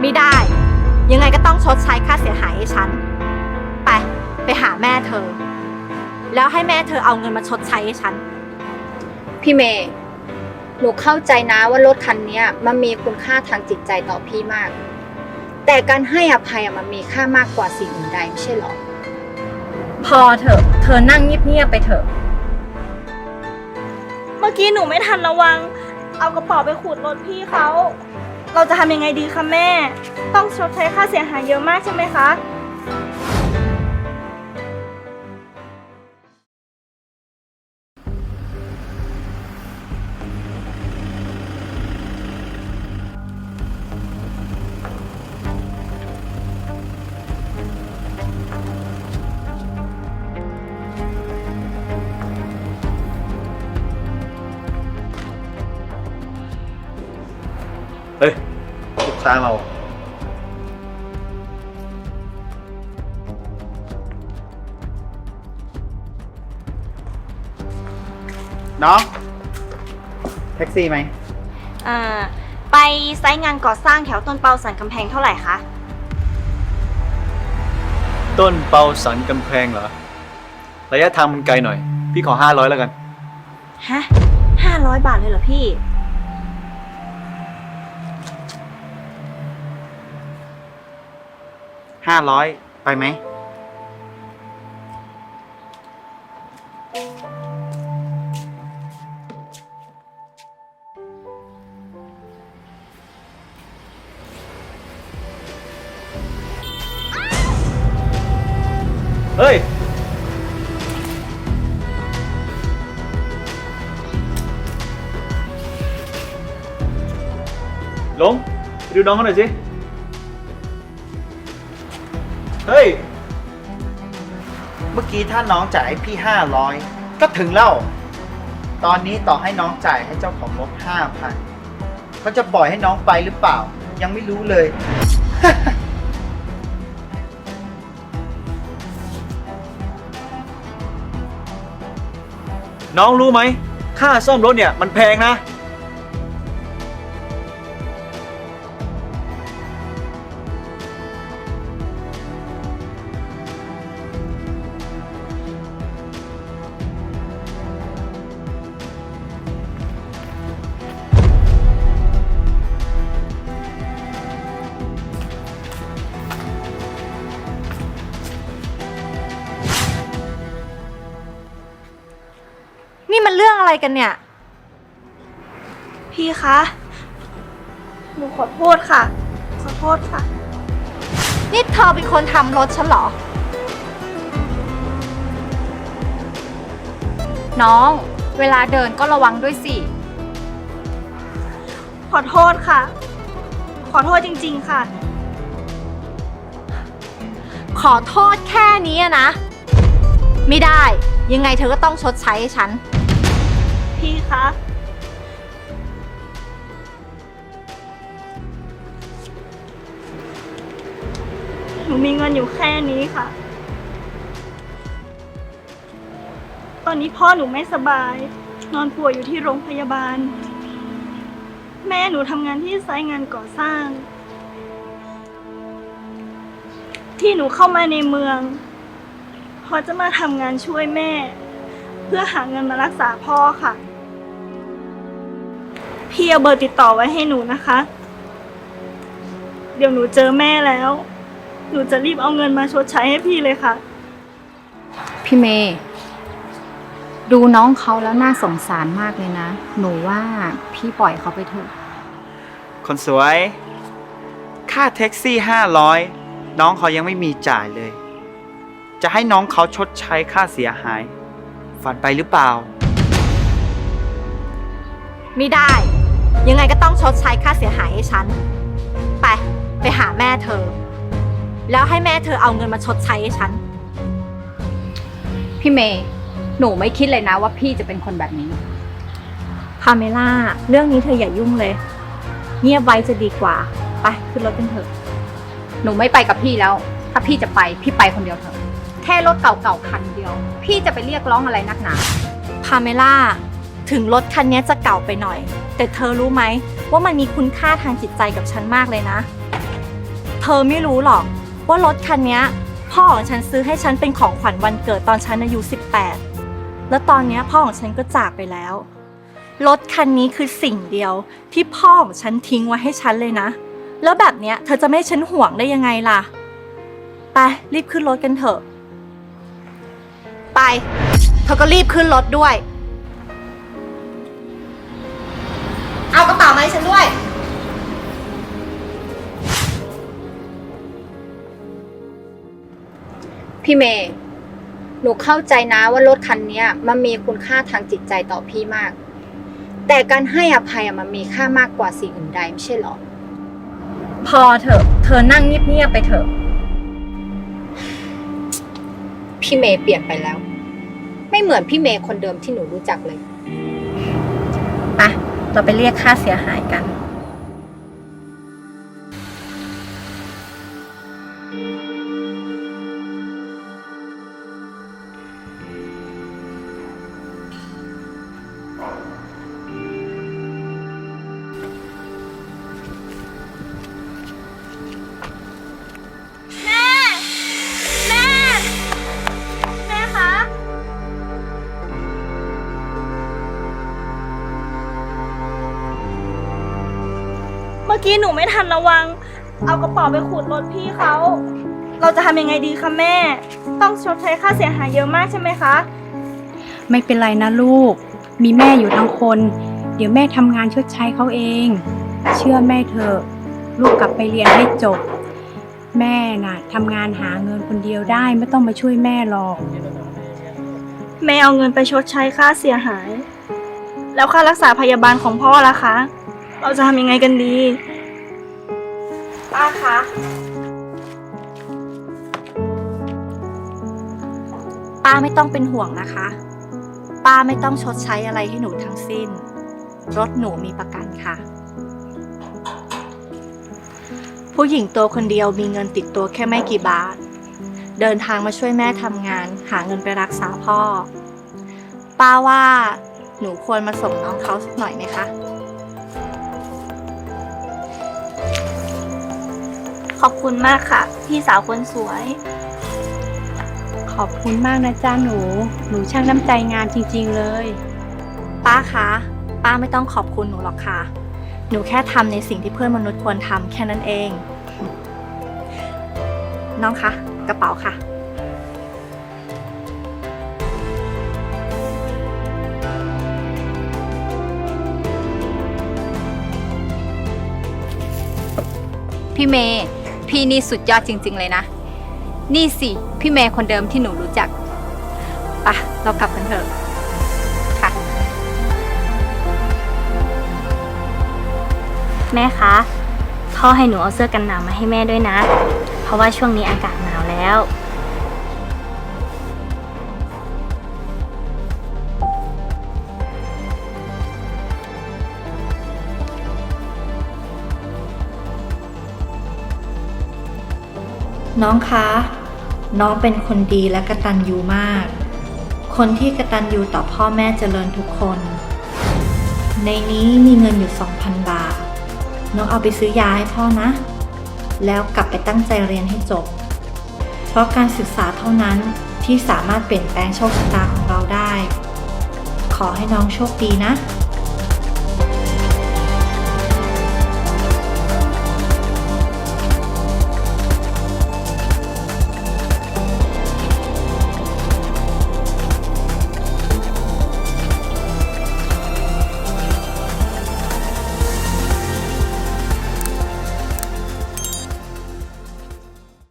ไม่ได้ ยังไงก็ต้องชดใช้ค่าเสียหายให้ฉัน ไป ไปหาแม่เธอ แล้วให้แม่เธอเอาเงินมาชดใช้ให้ฉัน พี่เมย์ หนูเข้าใจนะว่ารถคันเนี้ย มันมีคุณค่าทางจิตใจต่อพี่มาก แต่การให้อภัยอะมันมีค่ามากกว่าสิ่งอื่นใดไม่ใช่หรอ พอเถอะ เธอนั่งเงียบๆไปเถอะ เมื่อกี้หนูไม่ทันระวัง เอากระเป๋าไปขูดรถพี่เขา เราจะทำยังไงดีคะแม่ ต้องชดใช้ค่าเสียหายเยอะมากใช่ไหมคะ ลูกค้าเราน้องแท็กซี่ไหมอ่าไปไซต์งานก่อสร้างแถวต้นเปาสันกำแพงเท่าไหร่คะ ต้นเปาสันกำแพงเหรอ ระยะทางมันไกลหน่อย พี่ขอห้าร้อยแล้วกัน ฮะห้าร้อยบาทเลยเหรอพี่ ห้าร้อยไปไหม เฮ้ย ลงไปดูน้องเขาหน่อยสิ เฮ้ย เมื่อกี้ถ้าน้องจ่ายให้พี่ห้าร้อยก็ถึงแล้ว ตอนนี้ต่อให้น้องจ่ายให้เจ้าของรถห้าพันเขาจะปล่อยให้น้องไปหรือเปล่า ยังไม่รู้เลย น้องรู้ไหม ค่าซ่อมรถเนี่ยมันแพงนะ นี่มันเรื่องอะไรกันเนี่ย พี่คะ หนูขอโทษค่ะ ขอโทษค่ะ นี่เธอเป็นคนทำรถฉันเหรอ น้อง เวลาเดินก็ระวังด้วยสิ ขอโทษค่ะ ขอโทษจริง ๆ ค่ะ ขอโทษแค่นี้อะนะ ไม่ได้ ยังไงเธอก็ต้องชดใช้ให้ฉันพี่ คะ หนูมีเงินอยู่แค่นี้ค่ะ ตอนนี้พ่อหนูไม่สบาย นอนป่วยอยู่ที่โรงพยาบาล แม่หนูทำงานที่ไซต์งานก่อสร้าง ที่หนูเข้ามาในเมืองพอจะมาทำงานช่วยแม่ เพื่อหาเงินมารักษาพ่อค่ะ พี่เอาเบอร์ติดต่อไว้ให้หนูนะคะ เดี๋ยวหนูเจอแม่แล้ว หนูจะรีบเอาเงินมาชดใช้ให้พี่เลยค่ะ พี่เมย์ดูน้องเขาแล้วน่าสงสารมากเลยนะ หนูว่าพี่ปล่อยเขาไปเถอะ คนสวย ค่าแท็กซี่ห้าร้อยน้องเขายังไม่มีจ่ายเลย จะให้น้องเขาชดใช้ค่าเสียหาย ฝันไปหรือเปล่า ไม่ได้ ยังไงก็ต้องชดใช้ค่าเสียหายให้ฉัน ไป ไปหาแม่เธอ แล้วให้แม่เธอเอาเงินมาชดใช้ให้ฉัน พี่เมย์หนูไม่คิดเลยนะว่าพี่จะเป็นคนแบบนี้ พาเมล่า เรื่องนี้เธออย่ายุ่งเลย เงียบไว้จะดีกว่า ไปขึ้นรถกันเถอะ หนูไม่ไปกับพี่แล้ว ถ้าพี่จะไปพี่ไปคนเดียวเถอะ แค่รถเก่าๆคันเดียว พี่จะไปเรียกร้องอะไรนักหนา พาเมล่า ถึงรถคันนี้จะเก่าไปหน่อย แต่เธอรู้ไหมว่ามันมีคุณค่าทางจิตใจกับฉันมากเลยนะ เธอไม่รู้หรอกว่ารถคันนี้พ่อของฉันซื้อให้ฉันเป็นของขวัญวันเกิดตอนฉันอายุ 18 แล้วตอนนี้พ่อของฉันก็จากไปแล้ว รถคันนี้คือสิ่งเดียวที่พ่อของฉันทิ้งไว้ให้ฉันเลยนะ แล้วแบบเนี้ยเธอจะไม่ให้ฉันห่วงได้ยังไงล่ะ ไปรีบขึ้นรถกันเถอะ ไป เธอก็รีบขึ้นรถด้วย ให้ฉันด้วย พี่เมย์หนูเข้าใจนะว่ารถคันเนี้ย มันมีคุณค่าทางจิตใจต่อพี่มาก แต่การให้อภัยอะมันมีค่ามากกว่าสิ่งอื่นใดไม่ใช่หรอ พอเถอะ เธอนั่งเงียบๆไปเถอะ พี่เมย์เปลี่ยนไปแล้ว ไม่เหมือนพี่เมย์คนเดิมที่หนูรู้จักเลยไป เราไปเรียกค่าเสียหายกัน มื่อกี้หนูไม่ทันระวัง เอากระเป๋าไปขูดรถพี่เขา เราจะทำยังไงดีคะแม่ ต้องชดใช้ค่าเสียหายเยอะมากใช่ไหมคะ ไม่เป็นไรนะลูก มีแม่อยู่ทั้งคน เดี๋ยวแม่ทำงานชดใช้เขาเอง เชื่อแม่เถอะ ลูกกลับไปเรียนให้จบ แม่น่ะทำงานหาเงินคนเดียวได้ไม่ต้องมาช่วยแม่หรอก แม่เอาเงินไปชดใช้ค่าเสียหาย แล้วค่ารักษาพยาบาลของพ่อล่ะคะ เราจะทำยังไงกันดี ป้าคะ ป้าไม่ต้องเป็นห่วงนะคะ ป้าไม่ต้องชดใช้อะไรให้หนูทั้งสิ้น รถหนูมีประกันค่ะ ผู้หญิงตัวคนเดียวมีเงินติดตัวแค่ไม่กี่บาท เดินทางมาช่วยแม่ทำงาน หาเงินไปรักษาพ่อ ป้าว่าหนูควรมาส่งน้องเขาสักหน่อยไหมคะ อบคุณมากค่ะ พี่สาวคนสวย ขอบคุณมากนะจ้าหนู หนูช่างน้ำใจงามจริง ๆเลย ป้าคะป้าไม่ต้องขอบคุณหนูหรอกค่ะ หนูแค่ทำในสิ่งที่เพื่อนมนุษย์ควรทำแค่นั้นเอง น้องคะกระเป๋าค่ะ พี่เมย์ พี่นี่สุดยอดจริง ๆ เลยนะ นี่สิ พี่เมย์คนเดิมที่หนูรู้จักปะเรากลับกันเถอะค่ะ แม่คะพ่อให้หนูเอาเสื้อกันหนาวมาให้แม่ด้วยนะ เพราะว่าช่วงนี้อากาศหนาวแล้ว น้องคะ น้องเป็นคนดีและกระตันยูมาก คนที่กระตันยูต่อพ่อแม่เจริญทุกคน ในนี้มีเงินอยู่ 2,000 บาท น้องเอาไปซื้อยาให้พ่อนะ แล้วกลับไปตั้งใจเรียนให้จบ เพราะการศึกษาเท่านั้นที่สามารถเปลี่ยนแปลงโชคชะตาของเราได้ ขอให้น้องโชคดีนะ